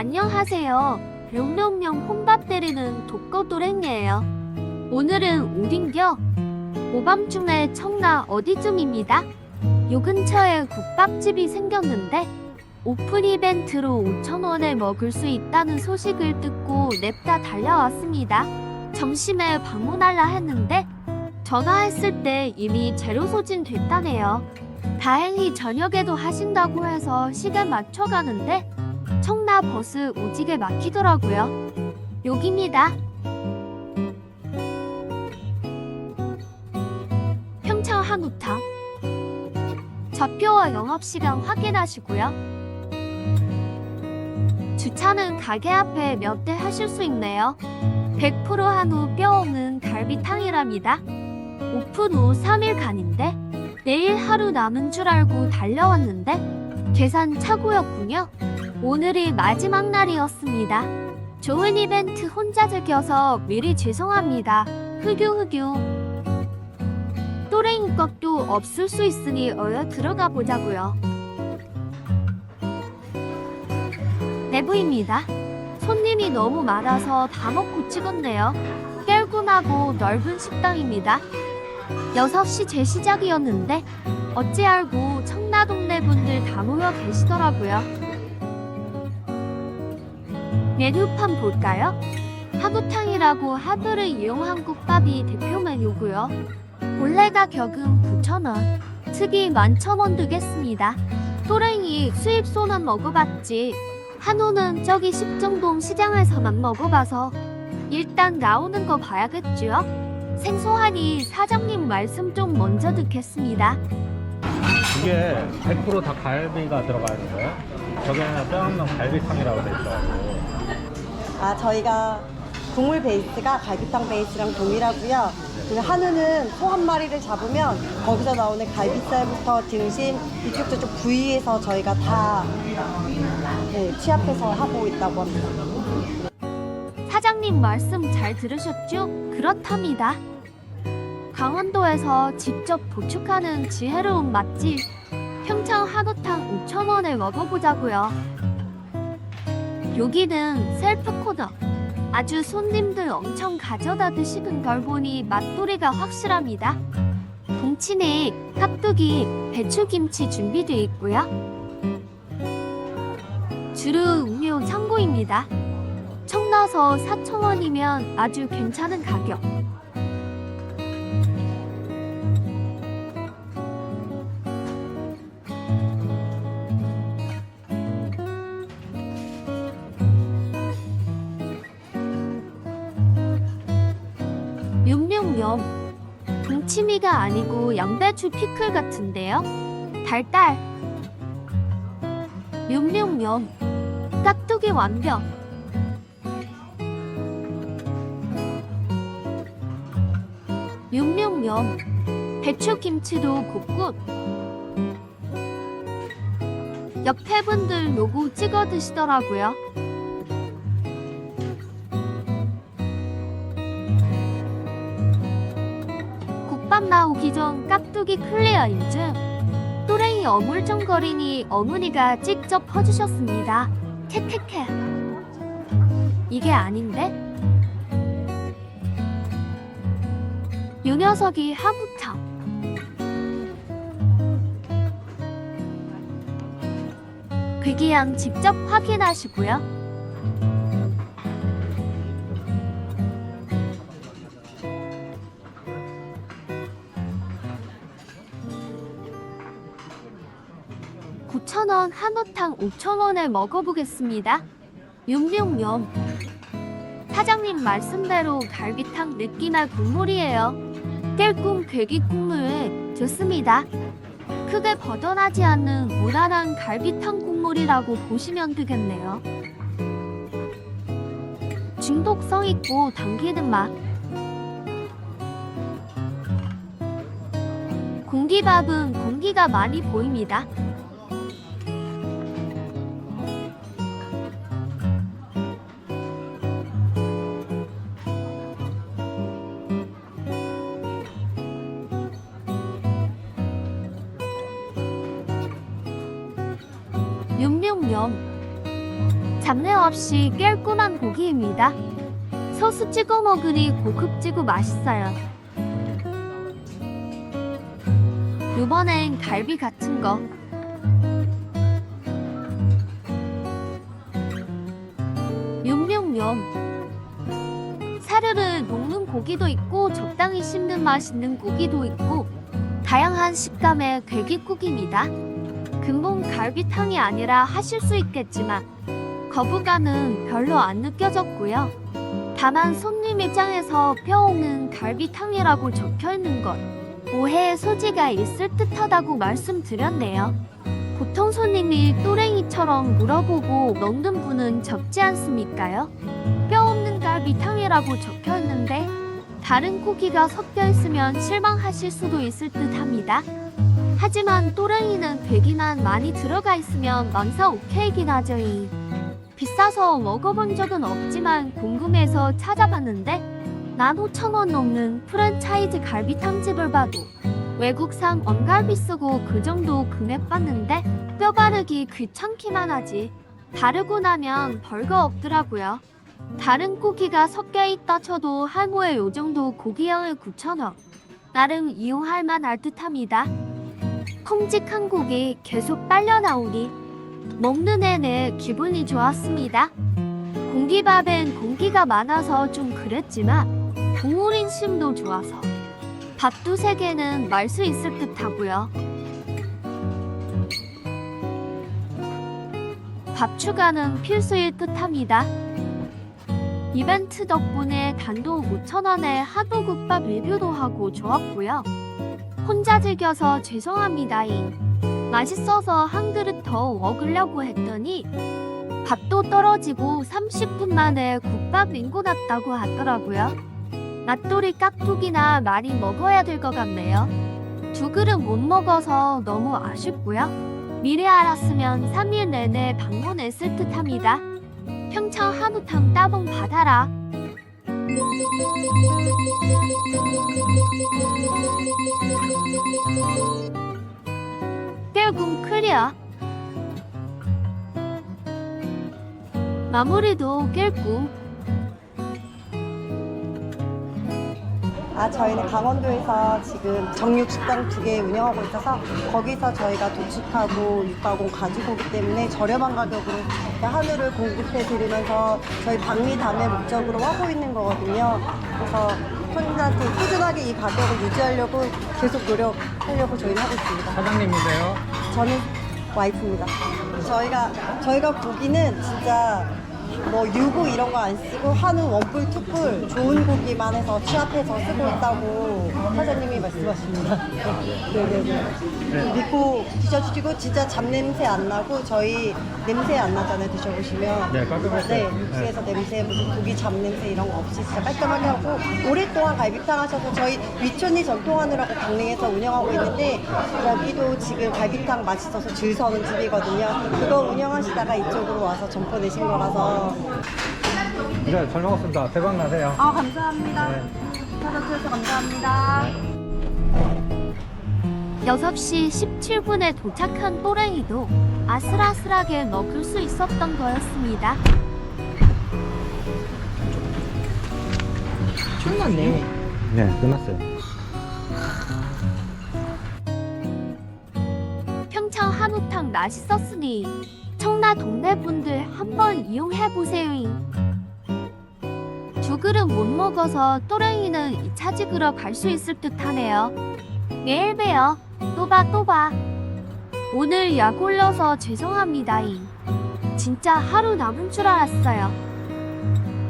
안녕하세요. 룡룡룡 혼밥 때리는 독거도랭이에요. 오늘은 오딘겨 오밤중에 청라 어디쯤입니다. 요 근처에 국밥집이 생겼는데 오픈 이벤트로 5,000원에 먹을 수 있다는 소식을 듣고 냅다 달려왔습니다. 점심에 방문하려 했는데 전화했을 때 이미 재료 소진 됐다네요. 다행히 저녁에도 하신다고 해서 시간 맞춰가는데 청라 버스 오지게 막히더라고요. 여기입니다. 평창 한우탕. 좌표와 영업시간 확인하시고요. 주차는 가게 앞에 몇 대 하실 수 있네요. 100% 한우 뼈 없는 갈비탕이랍니다. 오픈 후 3일간인데 내일 하루 남은 줄 알고 달려왔는데 계산 착오였군요. 오늘이 마지막 날이었습니다. 좋은 이벤트 혼자 즐겨서 미리 죄송합니다. 흑유흑유. 또래인 것도 없을 수 있으니 어여 들어가 보자고요. 내부입니다. 손님이 너무 많아서 다 먹고 찍었네요. 깔끔하고 넓은 식당입니다. 6시 제 시작이었는데 어찌 알고 청라동네 분들 다 모여 계시더라고요. 메뉴판 볼까요? 한우탕이라고 하드를 이용한 국밥이 대표 메뉴고요. 본래 가 격은 9,000원, 특이 11,000원 들겠습니다. 또랭이 수입소만 먹어봤지 한우는 저기 십정동 시장에서만 먹어봐서 일단 나오는 거 봐야겠죠? 생소하니 사장님 말씀 좀 먼저 듣겠습니다. 이게 100%다 갈비가 들어가 있는 거예요? 저기는 뼈 없는 갈비탕이라고 돼 있어가지고 아, 저희가 국물 베이스가 갈비탕 베이스랑 동일하고요. 그리고 한우는 소 한 마리를 잡으면 거기서 나오는 갈비살부터 등심 이쪽 저쪽 부위에서 저희가 다 네, 취합해서 하고 있다고 합니다. 사장님 말씀 잘 들으셨죠? 그렇답니다. 강원도에서 직접 도축하는 지혜로운 맛집 평창 한우탕 5,000원에 먹어보자고요. 여기는 셀프 코너. 아주 손님들 엄청 가져다 드시는 걸 보니 맛도리가 확실합니다. 동치네, 깍두기, 배추김치 준비되어 있고요. 주류 음료 창고입니다. 청라서 4,000원이면 아주 괜찮은 가격. 뇸뇸뇸. 동치미가 아니고 양배추 피클 같은데요? 달달. 뇸뇸뇸. 깍두기 완벽. 뇸뇸뇸 배추김치도 굽굿 옆에 분들 요거 찍어 드시더라고요 밥 나오기 전 깍두기 클리어 인증 또랭이 어물쩡거리니 어머니가 직접 퍼주셨습니다 캐캐캐 이게 아닌데? 요 녀석이 하부탕. 괴기양 직접 확인하시고요. (9,000원) 한우탕 (5,000원에) 먹어보겠습니다 뇸뇸뇸 사장님 말씀대로 갈비탕 느끼나 국물이에요 깰꿈 괴기 국물 좋습니다. 크게 버전하지 않는 무난한 갈비탕 국물이라고 보시면 되겠네요. 중독성 있고 당기는 맛. 공기밥은 공기가 많이 보입니다. 뇸뇸뇸 잡내 없이 깔끔한 고기입니다. 소스 찍어 먹으니 고급지고 맛있어요. 이번엔 갈비 같은 거. 욤욤욤. 사료를 녹는 고기도 있고 적당히 씹는 맛있는 고기도 있고 다양한 식감의 괴기국입니다. 근본 갈비탕이 아니라 하실 수 있겠지만 거부감은 별로 안 느껴졌고요. 다만 손님 입장에서 뼈없는 갈비탕이라고 적혀 있는 것 오해의 소지가 있을 듯하다고 말씀드렸네요. 보통 손님이 또랭이처럼 물어보고 먹는 분은 적지 않습니까요? 뼈 없는 갈비탕이라고 적혀 있는데 다른 고기가 섞여 있으면 실망하실 수도 있을 듯 합니다. 하지만 또랭이는 되기만 많이 들어가 있으면 망사 오케이긴 하죠. 이. 비싸서 먹어본 적은 없지만 궁금해서 찾아봤는데 15,000원 넘는 프랜차이즈 갈비탕집을 봐도 외국산 원갈비 쓰고 그 정도 금액 받는데 뼈 바르기 귀찮기만 하지 바르고 나면 별거 없더라고요. 다른 고기가 섞여 있다 쳐도 할모에 요 정도 고기양을 9,000원 나름 이용할 만할 듯합니다. 큼직한 고기 계속 빨려 나오니 먹는 내내 기분이 좋았습니다. 공기밥엔 공기가 많아서 좀 그랬지만 국물 인심도 좋아서 밥 두세 개는 말 수 있을 듯 하고요. 밥 추가는 필수일 듯 합니다. 이벤트 덕분에 단돈 5,000원에 한우국밥 리뷰도 하고 좋았고요. 혼자 즐겨서 죄송합니다잉. 맛있어서 한 그릇 더 먹으려고 했더니 밥도 떨어지고 30분 만에 국밥 링고 났다고 하더라고요. 맛돌이 깍두기나 많이 먹어야 될 것 같네요. 두 그릇 못 먹어서 너무 아쉽고요. 미리 알았으면 3일 내내 방문했을 듯 합니다. 평창 한우탕 따봉 받아라. 결국 클리어. 마무리도 결국 아, 저희는 강원도에서 지금 정육식당 두 개 운영하고 있어서 거기서 저희가 도축하고 육가공 가지고 오기 때문에 저렴한 가격으로 한우를 공급해 드리면서 저희 방미 담의 목적으로 하고 있는 거거든요. 그래서 손님들한테 꾸준하게 이 가격을 유지하려고 계속 노력하려고 저희는 하고 있습니다. 사장님이세요? 저는 와이프입니다. 저희가 저희가 고기는 진짜 뭐 유부 이런 거 안 쓰고 한우 원뿔 투뿔 좋은 고기만 해서 취합해서 쓰고 있다고 사장님이 말씀하십니다. 네네네. 믿고 드셔주시고 진짜 잡냄새 안 나고 저희 냄새 안 나잖아요 드셔보시면. 네, 깔끔했어요. 네, 네. 육수에서 냄새 무슨 고기 잡냄새 이런 거 없이 진짜 깔끔하게 하고 오랫동안 갈비탕 하셔서 저희 위촌이 전통한우라고 강릉에서 운영하고 있는데 거기도 지금 갈비탕 맛있어서 줄 서는 집이거든요. 그거 운영하시다가 이쪽으로 와서 점포 내신 거라서 네, 잘 먹었습니다. 대박 나세요. 아 감사합니다. 네. 찾아주셔서 감사합니다. 6시 17분에 도착한 또랭이도 아슬아슬하게 먹을 수 있었던 거였습니다. 끝났네. 네, 끝났어요. 평창 한우탕 맛있었으니 청라 동네 분들 한번 이용해 보세요. 두 그릇 못 먹어서 또랭이는 2차 집으로 갈수 있을 듯하네요. 내일 봬요. 또봐 또 봐. 오늘 약 올려서 죄송합니다잉. 진짜 하루 남은 줄 알았어요.